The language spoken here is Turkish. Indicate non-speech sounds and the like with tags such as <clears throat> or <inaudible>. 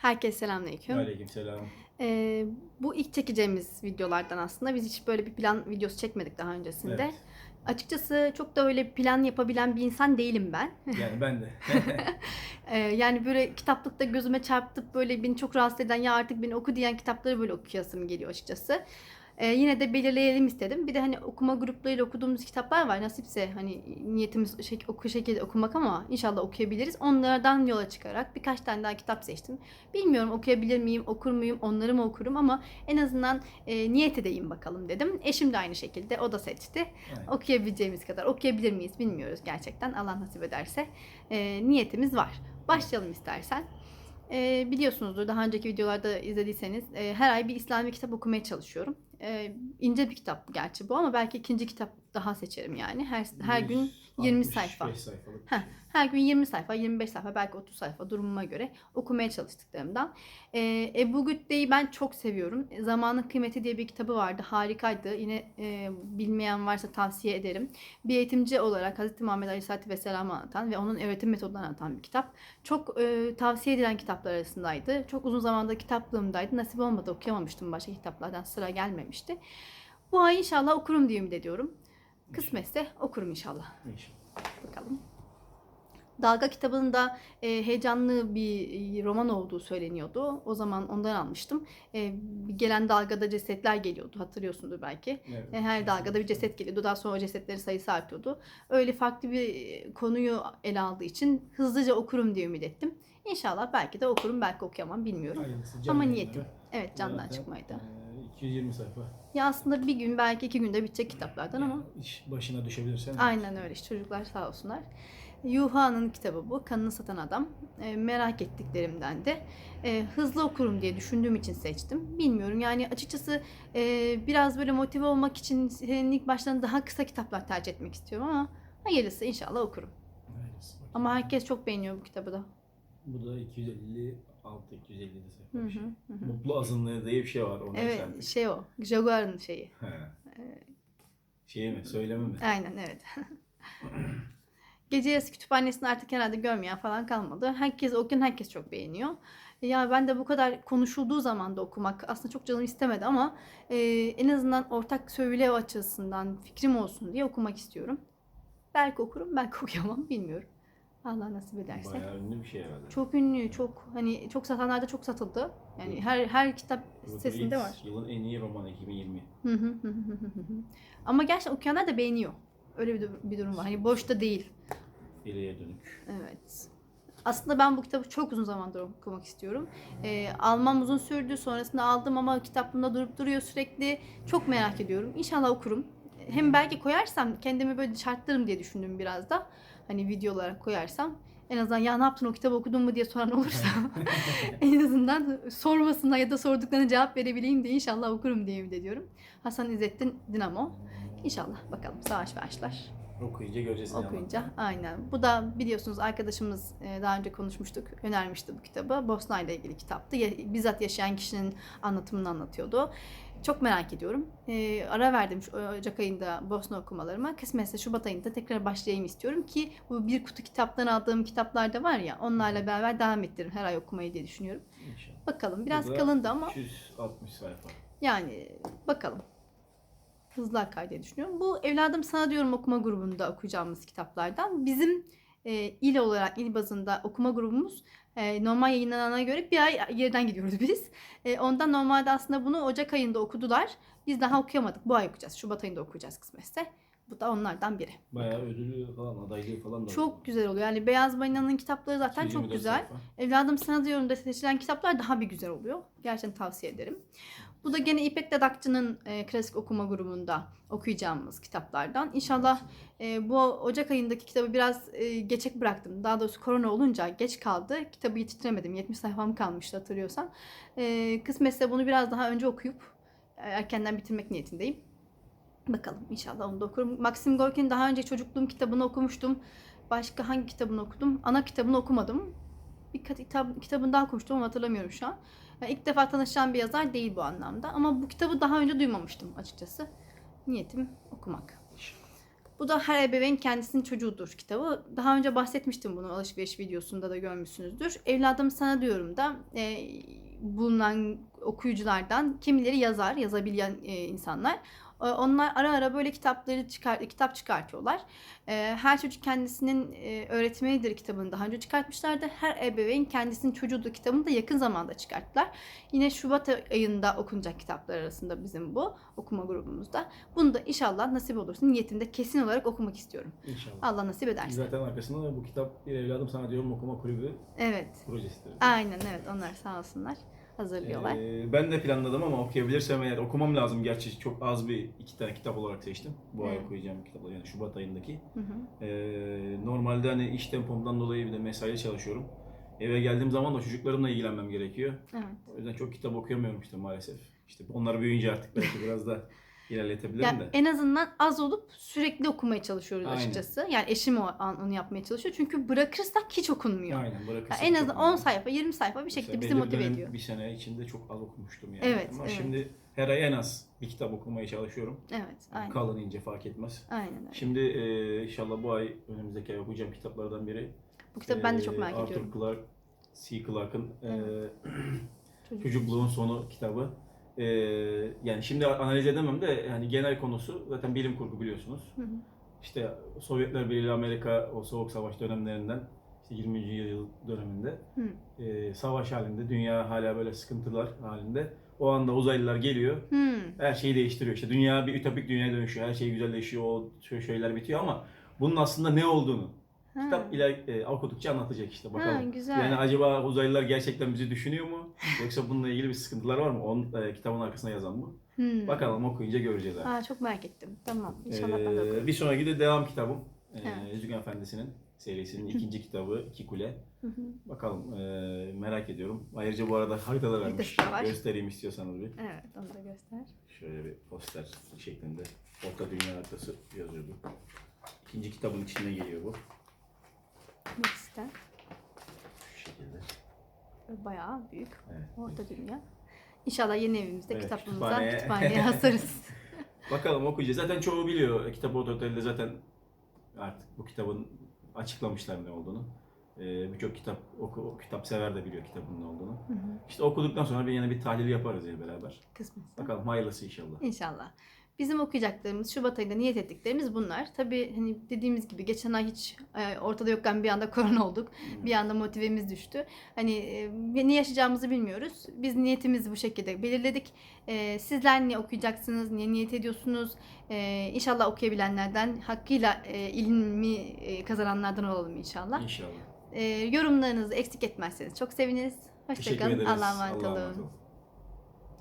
Herkese selamünaleyküm. Aleykümselam. Ee, bu ilk çekeceğimiz videolardan aslında. Biz hiç böyle bir plan videosu çekmedik daha öncesinde. Evet. Açıkçası çok da öyle plan yapabilen bir insan değilim ben. Yani ben de. <laughs> Ee, yani böyle kitaplıkta gözüme çarptıp böyle beni çok rahatsız eden ya artık beni oku diyen kitapları böyle okuyasım geliyor açıkçası. Ee, yine de belirleyelim istedim. Bir de hani okuma gruplarıyla okuduğumuz kitaplar var. Nasipse hani niyetimiz şey, oku şekilde okumak ama inşallah okuyabiliriz. Onlardan yola çıkarak birkaç tane daha kitap seçtim. Bilmiyorum okuyabilir miyim, okur muyum, onları mı okurum ama en azından e, niyet edeyim bakalım dedim. Eşim de aynı şekilde o da seçti. Aynen. Okuyabileceğimiz kadar okuyabilir miyiz bilmiyoruz gerçekten Allah nasip ederse. E, niyetimiz var. Başlayalım istersen. E, biliyorsunuzdur daha önceki videolarda izlediyseniz e, her ay bir İslami kitap okumaya çalışıyorum. E, ince bir kitap gerçi bu ama belki ikinci kitap daha seçerim yani. Her her gün 20 sayfa. 65 sayfalık. Heh, her gün 20 sayfa, 25 sayfa, belki 30 sayfa durumuma göre okumaya çalıştıklarımdan. Ee, Ebu Gütte'yi ben çok seviyorum. Zamanın Kıymeti diye bir kitabı vardı. Harikaydı. Yine e, bilmeyen varsa tavsiye ederim. Bir eğitimci olarak Hz. Muhammed Aleyhisselatü Vesselam'ı anlatan ve onun öğretim metodlarını anlatan bir kitap. Çok e, tavsiye edilen kitaplar arasındaydı. Çok uzun zamanda kitaplığımdaydı. Nasip olmadı okuyamamıştım. Başka kitaplardan sıra gelmemişti. Bu ay inşallah okurum diye ümit ediyorum. Kısmetse okurum inşallah. İnşallah. Bakalım. Dalga kitabında e, heyecanlı bir roman olduğu söyleniyordu. O zaman ondan almıştım. E, gelen dalgada cesetler geliyordu. Hatırlıyorsundur belki. Evet. E, her dalgada bir ceset geliyordu. Daha sonra o cesetlerin sayısı artıyordu. Öyle farklı bir e, konuyu ele aldığı için hızlıca okurum diye ümit ettim. İnşallah belki de okurum, belki okuyamam bilmiyorum. Hayırlısı, Ama niyetim. Evet candan çıkmaydı. e, 220 sayfa. Ya aslında bir gün belki iki günde bitecek kitaplardan ama İş başına düşebilirsen. Aynen öyle işte çocuklar sağ olsunlar. Yuha'nın kitabı bu. Kanını satan adam. E, merak ettiklerimden de e, hızlı okurum diye düşündüğüm için seçtim. Bilmiyorum yani açıkçası e, biraz böyle motive olmak için senin ilk baştan daha kısa kitaplar tercih etmek istiyorum ama hayırlısı inşallah okurum. Hayırlısı. Ama herkes çok beğeniyor bu kitabı da. Bu da 256 257 sayfa. Hı bir şey. hı. Mutlu azınlığı diye bir şey var. Onu Evet yükselttik. şey o. Jaguar'ın şeyi. He. Şey mi? Söyleme mi? Aynen evet. <laughs> Gece yarısı kütüphanesini artık herhalde görmeyen falan kalmadı. Herkes okuyan herkes çok beğeniyor. Ya ben de bu kadar konuşulduğu zaman da okumak aslında çok canım istemedi ama e, en azından ortak söyle açısından fikrim olsun diye okumak istiyorum. Belki okurum, belki <laughs> okuyamam bilmiyorum. Allah nasip ederse. Bayağı ünlü bir şey herhalde. Çok ünlü, çok hani çok satanlarda çok satıldı. Yani her her kitap sitesinde var. Yılın en iyi romanı 2020. Hı hı hı hı hı. Ama gerçekten okuyanlar da beğeniyor. Öyle bir, bir durum var. Hani boşta değil. İleriye dönük. Evet. Aslında ben bu kitabı çok uzun zamandır okumak istiyorum. Ee, almam uzun sürdü. Sonrasında aldım ama kitap bunda durup duruyor sürekli. Çok merak ediyorum. İnşallah okurum. Hem belki koyarsam kendimi böyle şartlarım diye düşündüm biraz da. Hani video olarak koyarsam. En azından ya ne yaptın o kitabı okudun mu diye soran olursa <laughs> en azından sormasınlar ya da sorduklarına cevap verebileyim de inşallah okurum diye ümit ediyorum. Hasan İzzettin Dinamo. İnşallah bakalım savaş ve aşklar. Okuyunca göreceğiz. Okuyunca aynen. Bu da biliyorsunuz arkadaşımız e, daha önce konuşmuştuk. Önermişti bu kitabı. Bosna ile ilgili kitaptı. Bizzat yaşayan kişinin anlatımını anlatıyordu. Çok merak ediyorum. E, ara verdim şu Ocak ayında Bosna okumalarıma. Kısmetse Şubat ayında tekrar başlayayım istiyorum ki bu bir kutu kitaptan aldığım kitaplar da var ya onlarla beraber devam ettiririm her ay okumayı diye düşünüyorum. İnşallah. Bakalım biraz kalındı ama 260 sayfa. yani bakalım. Hızlı akar diye düşünüyorum. Bu Evladım Sana Diyorum okuma grubunda okuyacağımız kitaplardan. Bizim e, il olarak, il bazında okuma grubumuz e, normal yayınlanana göre bir ay geriden gidiyoruz <laughs> biz. E, ondan normalde aslında bunu Ocak ayında okudular. Biz daha okuyamadık. Bu ay okuyacağız. Şubat ayında okuyacağız kısmetse. Bu da onlardan biri. Bayağı ödülü falan, adaylığı falan da. Çok güzel oluyor. Yani Beyaz Balina'nın kitapları zaten çok 224 güzel. sayfa. Evladım Sana Diyorum da seçilen kitaplar daha bir güzel oluyor. Gerçekten tavsiye ederim. Bu da gene İpek Dadakçı'nın e, klasik okuma grubunda okuyacağımız kitaplardan. İnşallah e, bu Ocak ayındaki kitabı biraz e, geçek bıraktım. Daha doğrusu korona olunca geç kaldı. Kitabı yetiştiremedim. 70 sayfam kalmıştı hatırlıyorsan. E, kısmetse bunu biraz daha önce okuyup e, erkenden bitirmek niyetindeyim. Bakalım inşallah onu da okurum. Maxim Gorki'nin daha önce çocukluğum kitabını okumuştum. Başka hangi kitabını okudum? Ana kitabını okumadım. Bir kitap, kitabını daha okumuştum ama hatırlamıyorum şu an. Yani ilk defa tanışacağım bir yazar değil bu anlamda. Ama bu kitabı daha önce duymamıştım açıkçası. Niyetim okumak. Bu da her ebeveyn kendisinin çocuğudur kitabı. Daha önce bahsetmiştim bunu alışveriş videosunda da görmüşsünüzdür. Evladım sana diyorum da e, bulunan okuyuculardan kimileri yazar, yazabilen e, insanlar. E, Onlar ara ara böyle kitapları çıkar, kitap çıkartıyorlar. E, Her çocuk kendisinin e, öğretmenidir kitabını daha önce çıkartmışlardı. Her ebeveyn kendisinin çocuğudur kitabını da yakın zamanda çıkarttılar. Yine Şubat ayında okunacak kitaplar arasında bizim bu okuma grubumuzda. Bunu da inşallah nasip olursa niyetinde kesin olarak okumak istiyorum. İnşallah. Allah nasip ederse. Zaten arkasında da bu kitap bir evladım sana diyorum okuma kulübü Evet. projesidir. Aynen evet onlar sağ olsunlar hazırlıyorlar. Ee, ben de planladım ama okuyabilirsem eğer okumam lazım. Gerçi çok az bir iki tane kitap olarak seçtim. Bu ay okuyacağım kitaplar yani Şubat ayındaki. Hı hı. Ee, normalde hani iş tempomdan dolayı bir de mesai çalışıyorum. Eve geldiğim zaman da çocuklarımla ilgilenmem gerekiyor. Evet. O yüzden çok kitap okuyamıyorum işte maalesef. İşte onlar büyüyünce artık belki biraz da <laughs> ilerletebilirim Ya de. en azından az olup sürekli okumaya çalışıyoruz Aynen. açıkçası. Yani eşim o an onu yapmaya çalışıyor. Çünkü bırakırsak hiç okunmuyor. Aynen bırakırsak en çok azından önemli. 10 sayfa, 20 sayfa bir şekilde Mesela bizi motive ediyor. Bir sene içinde çok az okumuştum yani. Evet, Ama evet. şimdi her ay en az bir kitap okumaya çalışıyorum. Evet, aynen. Kalın ince fark etmez. Aynen öyle. Şimdi e, inşallah bu ay önümüzdeki ay okuyacağım kitaplardan biri. Bu kitabı ben de çok e, merak Arthur ediyorum. Clarke, C. Clarke'ın e, <clears throat> Çocuk. Çocukluğun Sonu kitabı. E, yani şimdi analiz edemem de yani genel konusu zaten bilim kurgu biliyorsunuz. Hı hı. İşte Sovyetler Birliği Amerika o soğuk savaş dönemlerinden işte 20. yüzyıl döneminde Hı. e, savaş halinde dünya hala böyle sıkıntılar halinde. O anda uzaylılar geliyor. Hmm. Her şeyi değiştiriyor. İşte dünya bir ütopik dünyaya dönüşüyor. Her şey güzelleşiyor. O şeyler bitiyor ama bunun aslında ne olduğunu Ha. kitap iler e, okudukça anlatacak işte bakalım. Ha, güzel. Yani acaba uzaylılar gerçekten bizi düşünüyor mu? Yoksa bununla ilgili bir sıkıntılar var mı? Onun e, kitabın arkasına yazan bu. Hmm. Bakalım okuyunca göreceğiz artık. Aa, çok merak ettim. Tamam. İnşallah ben de Ee, okurum. bir sonraki de devam kitabım. Ee. Yüzük Efendisi'nin serisinin ikinci kitabı İki Kule. Bakalım e, merak ediyorum. Ayrıca bu arada harita da vermiş. Haritası da var. Göstereyim istiyorsanız bir. Evet, onu da göster. Şöyle bir poster şeklinde. Orta Dünya haritası yazıyordu. İkinci kitabın içinde geliyor bu. Metis'ten. Şu şekilde. Bayağı büyük. Evet. Orta dünya. İnşallah yeni evimizde Evet, kitaplarımızdan kütüphaneye- <laughs> kütüphaneye asarız. Bakalım okuyacağız. Zaten çoğu biliyor. Kitap Ototel'de zaten artık bu kitabın açıklamışlar ne olduğunu. Ee, Birçok kitap oku, kitap sever de biliyor kitabın ne olduğunu. Hı hı. İşte okuduktan sonra bir yine bir tahlil yaparız ya beraber. Kısmetse. Bakalım hayırlısı inşallah. İnşallah. Bizim okuyacaklarımız, Şubat ayında niyet ettiklerimiz bunlar. Tabii hani dediğimiz gibi geçen ay hiç e, ortada yokken bir anda <laughs> korona olduk. Bir anda motivemiz düştü. Hani e, ne yaşayacağımızı bilmiyoruz. Biz niyetimizi bu şekilde belirledik. E, sizler ne okuyacaksınız, niye niyet ediyorsunuz? E, inşallah okuyabilenlerden, hakkıyla e, ilmi e, kazananlardan olalım inşallah. İnşallah. E, yorumlarınızı eksik etmezseniz çok seviniriz. Hoşçakalın. Allah'a emanet olun.